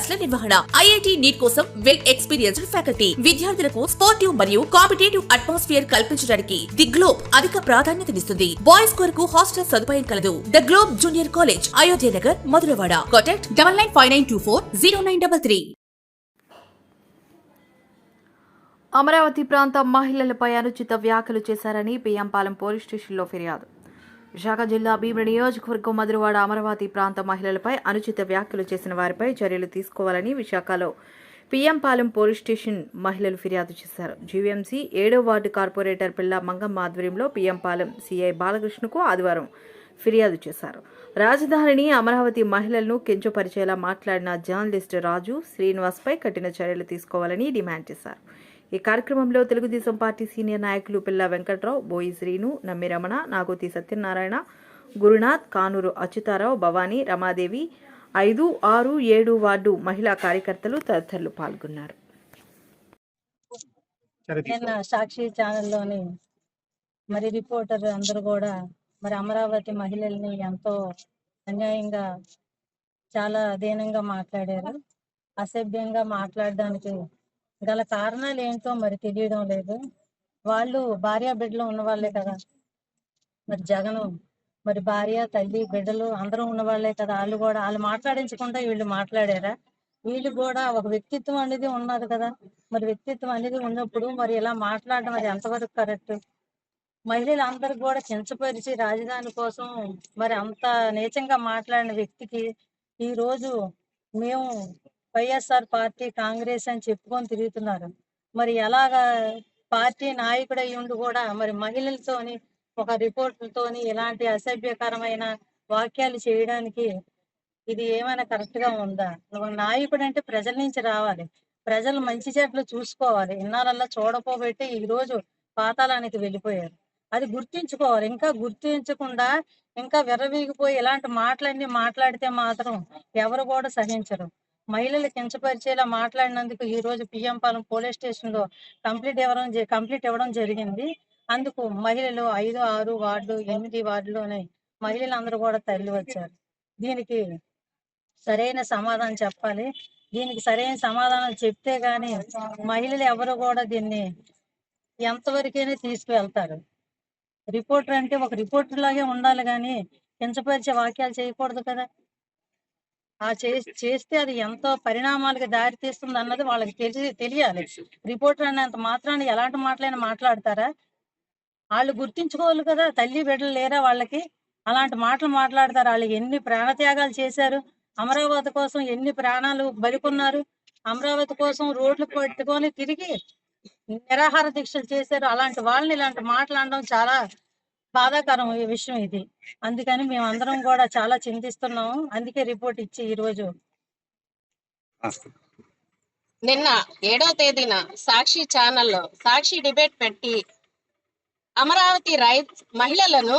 క్లాసుల నిర్వహణ. IIT NEET కోసం వెల్ ఎక్స్పీరియన్స్డ్ ఫ్యాకల్టీ. విద్యార్థులకు స్పోర్టివ్ మరియు కాంపిటేటివ్ అట్మాస్ఫియర్ కల్పించడానికి ది గ్లోబ్ అధిక ప్రాధాన్యతనిస్తుంది బాయ్స్ కొరకు హాస్టల్ సదుపాయం కలదు. The globe junior college Ayodhya Nagar Madhuravada. Contact double nine five nine two four zero nine double three. Amaravati ప్రాంత మహిళలపై అనుచిత వ్యాఖ్యలు చేశారని పిఎంపాలెం పోలీస్ స్టేషన్లో ఫిర్యాదు. విశాఖ జిల్లా భీముడి నియోజకవర్గం మధురవాడ అమరావతి ప్రాంత మహిళలపై అనుచిత వ్యాఖ్యలు చేసిన వారిపై చర్యలు తీసుకోవాలని విశాఖలో పిఎంపాలెం పోలీస్ స్టేషన్ మహిళలు ఫిర్యాదు చేశారు. జీవీఎంసీ ఏడో వార్డు కార్పొరేటర్ పిల్ల మంగమ్మ ఆధ్వర్యంలో పిఎంపాలెం సిఐ బాలకృష్ణకు ఆదివారం ఫిర్యాదు చేశారు. రాజధానిని అమరావతి మహిళలను కించపరిచేలా మాట్లాడిన జర్నలిస్ట్ రాజు శ్రీనివాస్పై కఠిన చర్యలు తీసుకోవాలని డిమాండ్ చేశారు. ఈ కార్యక్రమంలో తెలుగుదేశం పార్టీ సీనియర్ నాయకులు పిల్ల వెంకట్రావు బోయి శ్రీను నమ్మి రమణ నాగోతి సత్యనారాయణ గురునాథ్ కానూరు అచ్యుతారావు భవానీ రమాదేవి ఐదు ఆరు ఏడు వార్డు మహిళా కార్యకర్తలు తదితరులు పాల్గొన్నారు. సాక్షి ఛానల్లోని మరి రిపోర్టర్ అందరూ కూడా మరి అమరావతి మహిళల్ని ఎంతో అన్యాయంగా చాలా అధీనంగా మాట్లాడారు. అసభ్యంగా మాట్లాడడానికి గల కారణాలు ఏంటో మరి తెలియడం లేదు. వాళ్ళు భార్య బిడ్డలు ఉన్న వాళ్ళే కదా. మరి జగను మరి భార్య తల్లి బిడ్డలు అందరూ ఉన్నవాళ్ళే కదా. వాళ్ళు కూడా వాళ్ళు మాట్లాడించకుండా వీళ్ళు మాట్లాడారా? వీళ్ళు కూడా ఒక వ్యక్తిత్వం అనేది ఉన్నది కదా. మరి వ్యక్తిత్వం అనేది ఉన్నప్పుడు మరి ఇలా మాట్లాడడం అది ఎంతవరకు కరెక్ట్? మహిళలు అందరు కూడా కించపరిచి రాజధాని కోసం మరి అంత నీచంగా మాట్లాడిన వ్యక్తికి ఈ రోజు మేము వైఎస్ఆర్ పార్టీ కాంగ్రెస్ అని చెప్పుకొని తిరుగుతున్నారు. మరి ఎలాగా పార్టీ నాయకుడై ఉండి కూడా మరి మహిళలతోని ఒక రిపోర్టులతోని ఇలాంటి అసభ్యకరమైన వాక్యాలు చేయడానికి ఇది ఏమైనా కరెక్ట్గా ఉందా? ఒక నాయకుడు అంటే ప్రజల నుంచి రావాలి. ప్రజలు మంచి చెట్లు చూసుకోవాలి. ఇన్నాళ్ళల్లో చూడపోబెట్టి ఈ రోజు పాతాళానికి వెళ్ళిపోయారు. అది గుర్తించుకోవాలి. ఇంకా గుర్తించకుండా ఇంకా విర్రవీగిపోయి ఇలాంటి మాటలన్నీ మాట్లాడితే మాత్రం ఎవరు కూడా సహించరు. మహిళలు కించపరిచేలా మాట్లాడినందుకు ఈ రోజు పిఎంపాలెం పోలీస్ స్టేషన్లో కంప్లీట్ ఇవ్వడం కంప్లీట్ ఇవ్వడం జరిగింది. అందుకు మహిళలు ఐదు ఆరు వార్డు ఎనిమిది వార్డులోనే మహిళలు అందరూ కూడా తరలి వచ్చారు. దీనికి సరైన సమాధానం చెప్పాలి. దీనికి సరైన సమాధానం చెప్తే గాని మహిళలు ఎవరు కూడా దీన్ని ఎంతవరకైనా తీసుకువెళ్తారు. రిపోర్టర్ అంటే ఒక రిపోర్టర్ లాగే ఉండాలి కానీ కించపరిచే వాక్యాలు చేయకూడదు కదా. ఆ చే- చేస్తే అది ఎంతో పరిణామాలకు దారి తీస్తుంది అన్నది వాళ్ళకి తెలిసి తెలియాలి. రిపోర్టర్ అనేంత మాత్రాన్ని ఎలాంటి మాటలైనా మాట్లాడతారా? వాళ్ళు గుర్తించుకోవాలి కదా తల్లి బిడ్డలు లేరా వాళ్ళకి? అలాంటి మాటలు మాట్లాడతారు? వాళ్ళు ఎన్ని ప్రాణత్యాగాలు చేశారు? అమరావతి కోసం ఎన్ని ప్రాణాలు బలికున్నారు? అమరావతి కోసం రోడ్లు పట్టుకొని తిరిగి నిరాహార దీక్షలు చేశారు. అలాంటి వాళ్ళని ఇలాంటి మాట్లాడడం చాలా బాధాకరం ఈ విషయం ఇది. అందుకని మేము అందరం కూడా చాలా చింతిస్తున్నాము. అందుకే రిపోర్ట్ ఇచ్చి ఈ రోజు నిన్న ఏడో తేదీన సాక్షి ఛానల్లో సాక్షి డిబేట్ పెట్టి అమరావతి రై మహిళలను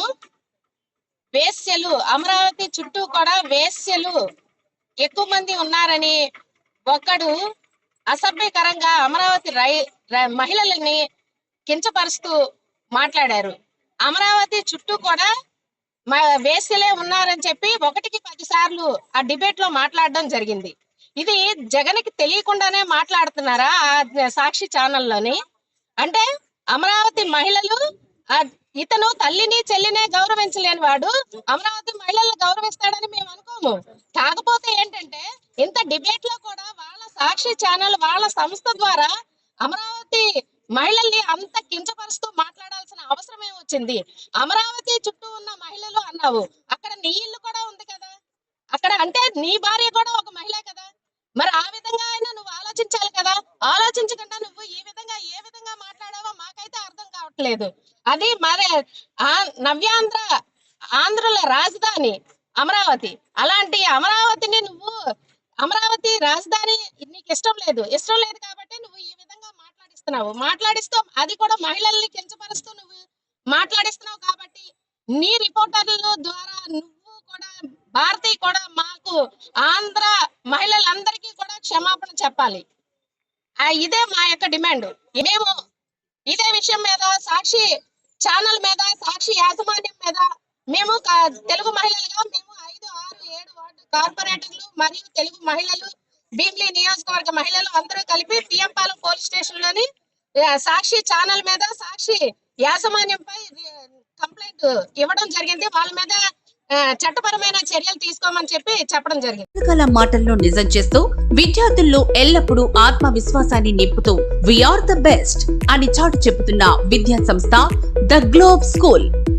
వేశ్యలు అమరావతి చుట్టూ కూడా వేశ్యలు ఎక్కువ మంది ఉన్నారని ఒకడు అసభ్యకరంగా అమరావతి రై మహిళలని కించపరుస్తూ మాట్లాడారు. అమరావతి చుట్టూ కూడా మా వేసిలే ఉన్నారని చెప్పి ఒకటికి పది సార్లు ఆ డిబేట్లో మాట్లాడడం జరిగింది. ఇది జగన్కి తెలియకుండానే మాట్లాడుతున్నారా ఆ సాక్షి ఛానల్లోని? అంటే అమరావతి మహిళలు ఆ ఇతను తల్లిని చెల్లినే గౌరవించలేని వాడు అమరావతి మహిళలను గౌరవిస్తాడని మేము అనుకోము. కాకపోతే ఏంటంటే ఇంత డిబేట్లో కూడా వాళ్ళ సాక్షి ఛానల్ వాళ్ళ సంస్థ ద్వారా అమరావతి మహిళల్ని అంత కించపరుస్తూ మాట్లాడాల్సిన అవసరం ఏమొచ్చింది అమరావతి చుట్టూ ఉన్న మహిళలు అన్నావు. అక్కడ నీ ఇల్లు కూడా ఉంది కదా? అక్కడ అంటే నీ భార్య కూడా ఒక మహిళ కదా? మరి ఆ విధంగా అయినా నువ్వు ఆలోచించాలి కదా? ఆలోచించకుండా నువ్వు ఈ విధంగా ఏ విధంగా మాట్లాడావో మాకైతే అర్థం కావట్లేదు. అది మరి ఆ నవ్యాంధ్ర ఆంధ్రుల రాజధాని అమరావతి. అలాంటి అమరావతిని నువ్వు అమరావతి రాజధాని నీకు ఇష్టం లేదు. ఇష్టం లేదు కాబట్టి నువ్వు మాట్లాడిస్తున్నావు. మాట్లాడిస్తూ అది కూడా మహిళల్ని కించపరుస్తూ నువ్వు మాట్లాడిస్తున్నావు కాబట్టి నీ రిపోర్టర్ల ద్వారా నువ్వు కూడా భారతి కూడా మాకు ఆంధ్ర మహిళలందరికీ కూడా క్షమాపణ చెప్పాలి. ఇదే మా యొక్క డిమాండ్. మేము ఇదే విషయం మీద సాక్షి ఛానల్ మీద సాక్షి యాజమాన్యం మీద మేము తెలుగు మహిళలుగా మేము ఐదు ఆరు ఏడు వార్డు కార్పొరేటర్లు మరియు తెలుగు మహిళలు భీమిలి నియోజకవర్గ మహిళలు అందరూ కలిపి పిఎం పాలెం పోలీస్ స్టేషన్లోని సాక్షి ఛానల్ మీద సాక్షి యాజమాన్యంపై కంప్లైంట్ ఇవ్వడం జరిగింది. వాళ్ళ మీద చట్టపరమైన చర్యలు తీసుకోమని చెప్పి చెప్పడం జరిగింది. కల మాటల్లో నిజం చేస్తూ విద్యార్థుల్లో ఎల్లప్పుడూ ఆత్మవిశ్వాసాన్ని నింపుతూ వీఆర్ ద బెస్ట్ అని చాటు చెబుతున్న విద్యా సంస్థ ద గ్లోబ్ స్కూల్.